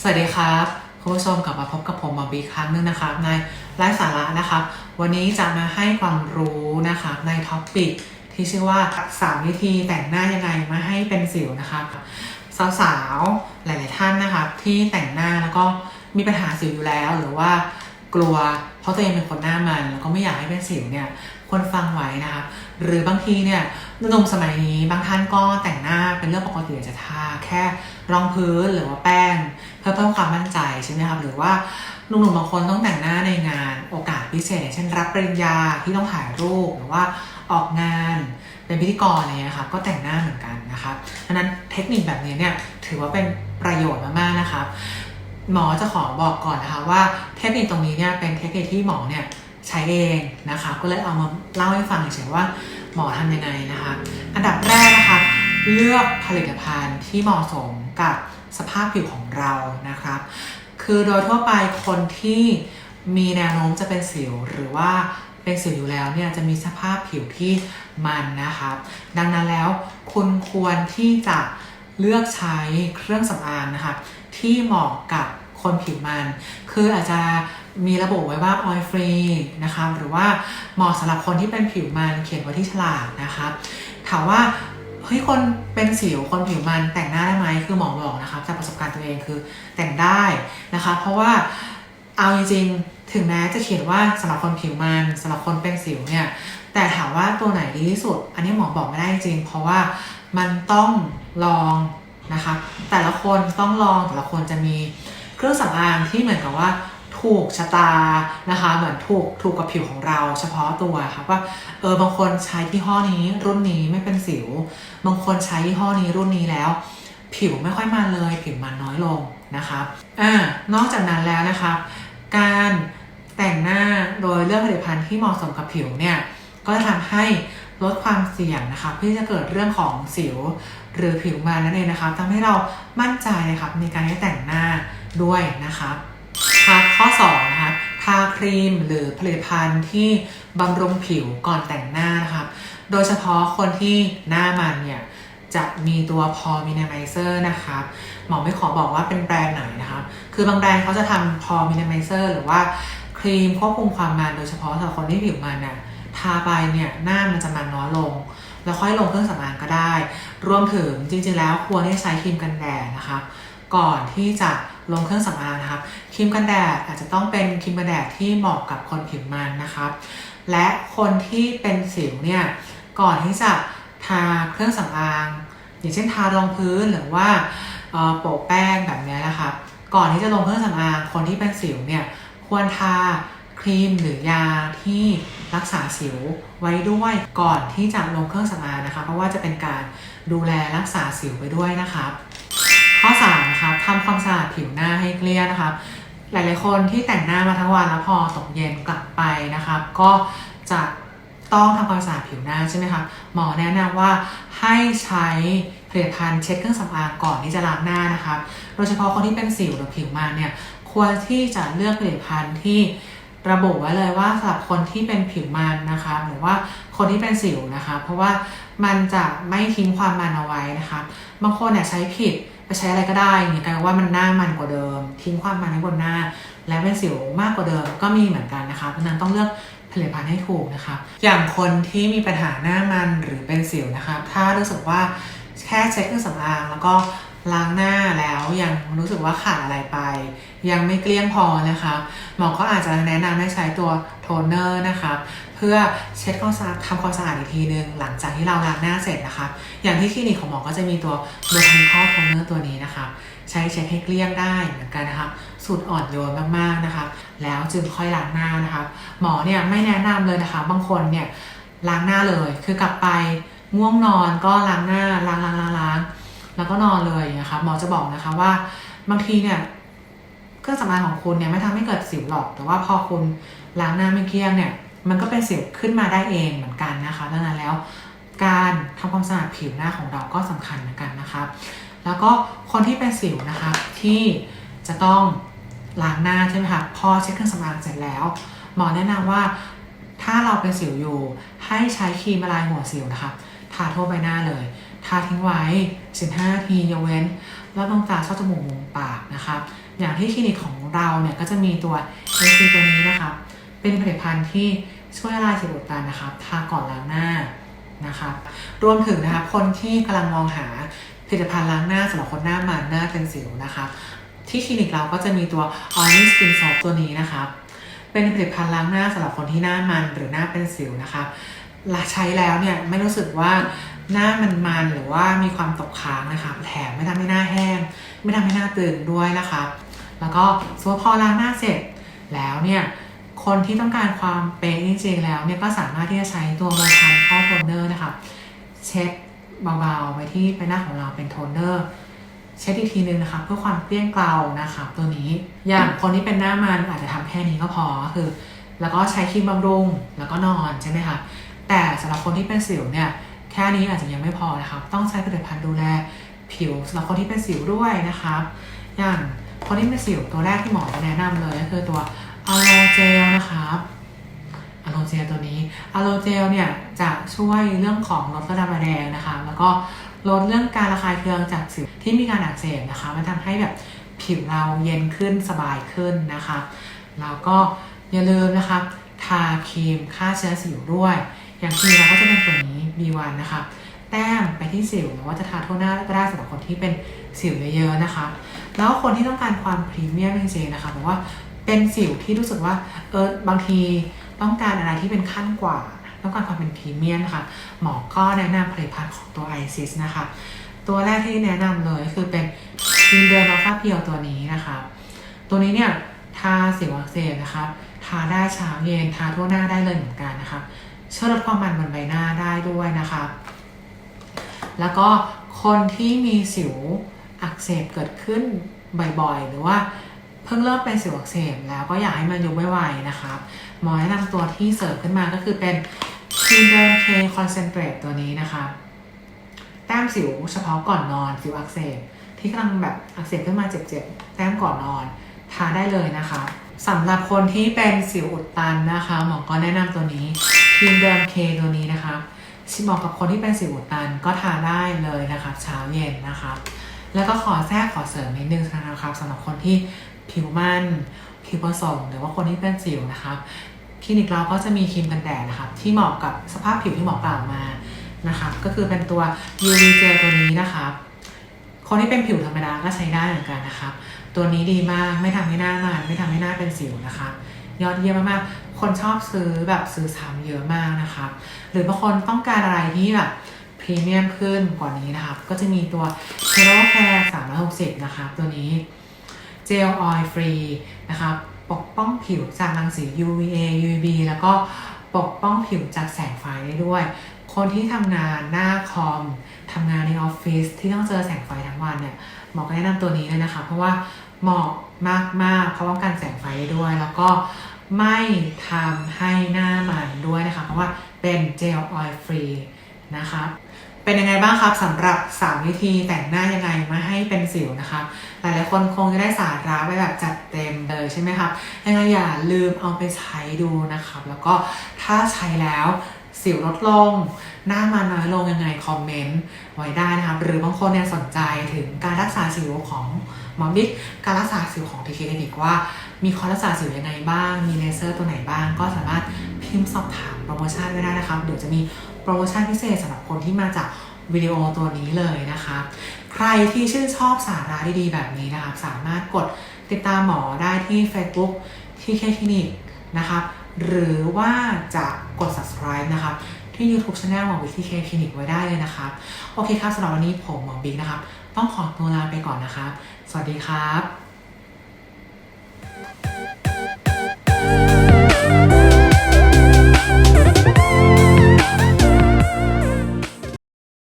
สวัสดีครับคุณผู้ชมกลับมาพบกับผมบอบีอีกครั้งหนึงนะครับในไลฟ์สาระนะครับ วันนี้จะมาให้ความรู้นะครับในท็อปปิกที่ชื่อว่า 3 วิธีแต่งหน้ายังไงไมาให้เป็นสิวนะครับสาวๆหลาย ๆ ท่านนะครับที่แต่งหน้าแล้วก็มีปัญหาสิวอยู่แล้ว หรือว่ากลัว ราะตัวเองเป็นคนหน้ามันแล้วก็ไม่อยากให้เป็นสิวเนี่ยควรฟังไว้นะครับหรือบางทีเนี่ยหนุ่มสมัยนี้บางท่านก็แต่งหน้าเป็นเรื่องปกติจะทาแค่รองพื้นหรือว่าแป้ง เพื่อเพิ่มความมั่นใจใช่ไหมครับหรือว่าหนุ่มๆบางคนต้องแต่งหน้าในงานโอกาสพิเศษ เช่นรับปริญญาที่ต้องถ่ายรูปหรือว่าออกงานเป็นพิธีกรอะไรเงี้ยครับก็แต่งหน้าเหมือนกันนะครับดังนั้นเทคนิคแบบนี้เนี่ยถือว่าเป็นประโยชน์มากๆนะครับ หมอจะขอบอกก่อนนะคะว่าเทคนิคตรงนี้เนี่ยเป็นเทคนิคที่หมอเนี่ยใช้เองนะคะ ก็เลยเอามาเล่าให้ฟังเฉยๆว่าหมอทำยังไงนะคะ อันดับแรกนะคะ เลือกผลิตภัณฑ์ที่เหมาะสมกับสภาพผิวของเรานะครับ คือโดยทั่วไปคนที่มีแนวโน้มจะเป็นสิวหรือว่าเป็นสิวอยู่แล้วเนี่ยจะมีสภาพผิวที่มันนะครับดังนั้นแล้วคุณควรที่จะเลือกใช้เครื่องสำอางนะครับ ที่เหมาะกับคนผิวมัน คืออาจจะมีระบุไว้ว่า oil free นะครับหรือว่าเหมาะสำหรับคนที่เป็นผิวมันเขียนไว้ที่ฉลากนะครับถามว่าเฮ้ยคนเป็นสิวคนผิวมันแต่งหน้าได้ไหมคือหมอบอกนะครับจากประสบการณ์ตัวเองคือแต่งได้นะคะ เพราะว่าเอาจริงๆถึงแม้จะเขียนว่าสำหรับคนผิวมันสำหรับคนเป็นสิวเนี่ยแต่ถามว่าตัวไหนดีที่สุด อันนี้หมอบอกไม่ได้จริง เพราะว่ามันต้องลอง นะคะ แต่ละคนต้องลองแต่ละคนจะมีเครื่องสำอางที่เหมือนกับว่าถูกชะตานะคะ เหมือนถูกถูกกับผิวของเราเฉพาะตัวค่ะว่าเออบางคนใช้ยี่ห้อนี้รุ่นนี้ไม่เป็นสิว บางคนใช้ยี่ห้อนี้รุ่นนี้แล้ว ผิวไม่ค่อยมันเลย ผิวมันน้อยลงนะคะอ่านอกจากนั้นแล้วนะคะการแต่งหน้าโดยเลือกผลิตภัณฑ์ที่เหมาะสมกับผิวเนี่ยก็จะทำให้ ลดความเสี่ยงนะคะที่จะเกิดเรื่องของสิวหรือผิวมันนั่นเองนะคะทำให้เรามั่นใจนะครับในการที่แต่งหน้าด้วยนะคะค่ะข้อ2นะคะทาครีมหรือผลิตภัณฑ์ที่บำรุงผิวก่อนแต่งหน้านะคะโดยเฉพาะคนที่หน้ามันเนี่ยจะมีตัวพอมินาไมเซอร์นะคะหมอไม่ขอบอกว่าเป็นแบรนด์ไหนนะคะคือบางแบรนด์เขาจะทำพอมินาไมเซอร์หรือว่าครีมควบคุมความมันโดยเฉพาะสำหรับคนที่ผิวมันน่ะ ทาไปเนี่ยหน้ามันจะมันน้อยลง แล้วค่อยลงเครื่องสำอางก็ได้ รวมถึงจริงๆแล้วควรที่จะใช้ครีมกันแดดนะคะก่อนที่จะลงเครื่องสำอางนะคะครีมกันแดดอาจจะต้องเป็นครีมกันแดดที่เหมาะกับคนผิวมันนะครับและคนที่เป็นสิวเนี่ยก่อนที่จะทาเครื่องสำอาง อย่างเช่นทารองพื้นหรือว่าโปะแป้งแบบนี้นะคะก่อนที่จะลงเครื่องสำอางคนที่เป็นสิวเนี่ยควรทา รีมหรือยาที่รักษาสิวไว้ด้วยก่อนที่จะลงเครื่องสำอางนะคะ เพราะว่าจะเป็นการดูแลรักษาสิวไปด้วยนะครับ ข้อ3นะครับทำความสะอาดผิวหน้าให้เกลี้ยนะครับ หลายๆคนที่แต่งหน้ามาทั้งวันแล้วพอตกเย็นกลับไปนะครับ ก็จะต้องทำความสะอาดผิวหน้าใช่ไหมคะหมอแนะนำว่าให้ใช้ผลิตภัณฑ์เช็ดเครื่องสำอางก่อนที่จะล้างหน้านะคะโดยเฉพาะคนที่เป็นสิวหรือผิวมันเนี่ยควรที่จะเลือกผลิตภัณฑ์ที่ ระบุไว้เลยว่าสำหรับคนที่เป็นผิวมันนะคะ หรือว่าคนที่เป็นสิวนะคะ เพราะว่ามันจะไม่ทิ้งความมันเอาไว้นะคะบางคนเนี่ยใช้ผิดไปใช้อะไรก็ได้อย่างกลายว่ามันหน้ามันกว่าเดิม ทิ้งความมันไว้บนหน้า และเป็นสิวมากกว่าเดิมก็มีเหมือนกันนะคะเพราะนั้นต้องเลือกผลิตภัณฑ์ให้ถูกนะคะ อย่างคนที่มีปัญหาหน้ามันหรือเป็นสิวนะคะถ้ารู้สึกว่าแค่เช็ดเครื่องสำอางแล้วก็ ล้างหน้าแล้วยังรู้สึกว่าขาดอะไรไป ยังไม่เกลี้ยงพอนะคะหมอก็อาจจะแนะนำให้ใช้ตัวโทนเนอร์นะคะเพื่อเช็ดความสะอาดทำความสะอาดอีกทีนึงหลังจากที่เราล้างหน้าเสร็จนะคะ อย่างที่คลินิกของหมอก็จะมีตัว Botanical Toner ตัวนี้นะคะ ใช้เช็ดให้เกลี้ยงได้เหมือนกันนะคะสูตรอ่อนโยนมากๆนะคะ แล้วจึงค่อยล้างหน้านะคะ หมอเนี่ยไม่แนะนำเลยนะคะ บางคนเนี่ยล้างหน้าเลยคือกลับไปง่วงนอนก็ล้างหน้าล้างล้างล้างล้าง แล้วก็นอนเลยนะคะหมอจะบอกนะคะว่าบางทีเนี่ยเครื่องสำอางของคุณเนี่ยไม่ทำให้เกิดสิวหรอก แต่ว่าพอคุณล้างหน้าไม่เกลี้ยงเนี่ย มันก็เป็นสิวขึ้นมาได้เองเหมือนกันนะคะดังนั้นแล้ว การทำความสะอาดผิวหน้าของเราก็สำคัญเหมือนกันนะคะแล้วก็คนที่เป็นสิวนะคะที่จะต้องล้างหน้าใช่ไหมคะพอเช็ดเครื่องสำอางเสร็จแล้ว หมอแนะนำว่าถ้าเราเป็นสิวอยู่ ให้ใช้ครีมละลายหัวสิวนะคะทาทั่วใบหน้าเลย ทาทิ้งไว้15นาทียกเว้นรอบดวงตาเช่อจมูกมุมปากนะครับ อย่างที่คลินิกของเราเนี่ยก็จะมีตัว AC ตัวนี้นะครับ เป็นผลิตภัณฑ์ที่ช่วยละลายสิวอุดตันนะครับ ทาก่อนล้างหน้านะครับ รวมถึงนะครับคนที่กำลังมองหาผลิตภัณฑ์ล้างหน้าสำหรับคนหน้ามันหน้าเป็นสิวนะครับที่คลินิกเราก็จะมีตัว Oily Skin Soap ตัวนี้นะครับเป็นผลิตภัณฑ์ล้างหน้าสำหรับคนที่หน้ามันหรือหน้าเป็นสิวนะครับใช้แล้วเนี่ยไม่รู้สึกว่า หน้ามันมันหรือว่ามีความตกค้างนะครับแถมไม่ทำให้หน้าแห้ง ไม่ทำให้หน้าตึงด้วยนะครับแล้วก็สมมติพอล้างหน้าเสร็จแล้วเนี่ยคนที่ต้องการความเป๊ะจริงๆแล้วเนี่ยก็สามารถที่จะใช้ตัวโลชั่นข้าโทนเนอร์นะครับเช็ดเบาๆไปที่ใบหน้าของเราเป็นโทนเนอร์เช็ดอีกทีนึงนะคะเพื่อความเกลี้ยงเกลานะคะตัวนี้อย่างคนที่เป็นหน้ามันอาจจะทำแค่นี้ก็พอคือ แล้วก็ใช้ครีมบำรุงแล้วก็นอนใช่ไหมคะแต่สำหรับคนที่เป็นสิวเนี่ย แค่นี้อาจจะยังไม่พอนะครับ ต้องใช้ผลิตภัณฑ์ดูแลผิวสำหรับคนที่เป็นสิวด้วยนะครับ อย่างคนที่เป็นสิวตัวแรกที่หมอจะแนะนำเลยก็คือตัวอะโลเจลนะครับอะโลเจลตัวนี้อะโลเจลเนี่ยจะช่วยเรื่องของลดระดับแดงนะคะ แล้วก็ลดเรื่องการระคายเคืองจากสิวที่มีการอักเสบนะคะ มันทำให้แบบผิวเราเย็นขึ้นสบายขึ้นนะคะแล้วก็อย่าลืมนะครับทาครีมฆ่าเชื้อสิวด้วย อย่างทีเราก็จะเป็นตัวนี้ B1 นะคะแต้มไปที่สิวหรือว่าจะทาทั่วหน้าก็ได้สำหรับคนที่เป็นสิวเยอะๆนะคะ แล้วคนที่ต้องการความพรีเมียมจริงๆนะคะบอกว่าเป็นสิวที่รู้สึกว่าเออบางทีต้องการอะไรที่เป็นขั้นกว่าต้องการความเป็นพรีเมียมนะคะหมอก็แนะนำผลิตภัณฑ์ของตัว ISIS นะคะ ตัวแรกที่แนะนำเลยคือเป็นคีนเดอร์มาฟาเพียวตัวนี้นะคะ ตัวนี้เนี่ยทาสิวอักเสบนะคะทาได้เช้าเย็นทาทั่วหน้าได้เลยเหมือนกันนะคะ ช่วยลดความมันบนใบหน้าได้ด้วยนะคะ แล้วก็คนที่มีสิวอักเสบเกิดขึ้นบ่อยๆ หรือว่าเพิ่งเริ่มเป็นสิวอักเสบแล้วก็อยากให้มันยุบไวๆนะคะหมอแนะนำตัวที่เสริมขึ้นมาก็คือเป็นคีนเดิมเคคอนเซนเทรตตัวนี้นะคะ แต้มสิวเฉพาะก่อนนอนสิวอักเสบที่กำลังแบบอักเสบขึ้นมาเจ็บๆ แต้มก่อนนอนทาได้เลยนะคะสำหรับคนที่เป็นสิวอุดตันนะคะ หมอก็แนะนำตัวนี้ คีนเดิมเคตัวนี้นะคะเหมาะกับคนที่เป็นสิวอุดตันก็ทาได้เลยนะคะเช้าเย็นนะคะแล้วก็ขอแทรกขอเสริมนิดนึงนะครับสำหรับคนที่ผิวมันผิวผสมหรือว่าคนที่เป็นสิวนะครับคลินิกเราก็จะมีครีมกันแดดนะครับที่เหมาะกับสภาพผิวที่หมอกล่าวมานะครับก็คือเป็นตัว UV gel ตัวนี้นะครับคนที่เป็นผิวธรรมดาก็ใช้ได้เหมือนกันนะครับตัวนี้ดีมากไม่ทำให้หน้ามันไม่ทำให้หน้าเป็นสิวนะคะ ยอดเยี่ยมมากๆ คนชอบซื้อแบบซื้อซ้ำเยอะมากนะคะ หรือบางคนต้องการอะไรที่แบบพรีเมียมขึ้นกว่านี้นะครับก็จะมีตัว Hero Care 360 นะครับตัวนี้เจลออยล์ฟรีนะครับปกป้องผิวจากรังสี UVA UVB แล้วก็ปกป้องผิวจากแสงไฟได้ด้วย คนที่ทำงานหน้าคอมทำงานในออฟฟิศที่ต้องเจอแสงไฟทั้งวันเนี่ยหมอก็แนะนำตัวนี้เลยนะคะ เพราะว่า เหมาะมากๆ เพราะว่าการแสงไฟด้ด้วย แล้วก็ไม่ทำให้หน้ามันด้วยนะคะ เพราะว่าเป็นเจลออยล์ฟรีนะคะเป็นยังไงบ้างครับสำหรับ 3 วิธีแต่งหน้ายังไงไม่ให้เป็นสิวนะคะ หลายๆคนคงจะได้สาระไปแบบจัดเต็มเลยใช่ไหมครับยังไงอย่าลืมเอาไปใช้ดูนะครับ แล้วก็ถ้าใช้แล้วสิวลดลง หน้ามันน้อยลงยังไงคอมเมนต์ไว้ได้นะครับ หรือบางคนเนี่ยสนใจถึงการรักษาสิวของ หมอบิ๊กการรักษาสิวของทีเคลินิกว่า มีคอร์สรักษาสิวยังไงบ้าง มีเลเซอร์ตัวไหนบ้าง ก็สามารถพิมพ์สอบถามโปรโมชั่นไว้ได้นะครับเดี๋ยวจะมีโปรโมชั่นพิเศษสำหรับคนที่มาจากวิดีโอตัวนี้เลยนะคะ ใครที่ชื่นชอบสาระดีๆ แบบนี้นะครับสามารถกดติดตามหมอได้ที่ Facebook ที่เคคลินิกนะครับหรือว่าจะกด subscribe นะครับ ที่ YouTube Channel หมอบิ๊กที่เคคลินิกไว้ได้เลยนะครับ โอเคครับสำหรับวันนี้ผมหมอบิ๊กนะครับ ต้องขอตัวลาไปก่อนนะครับ สวัสดีครับ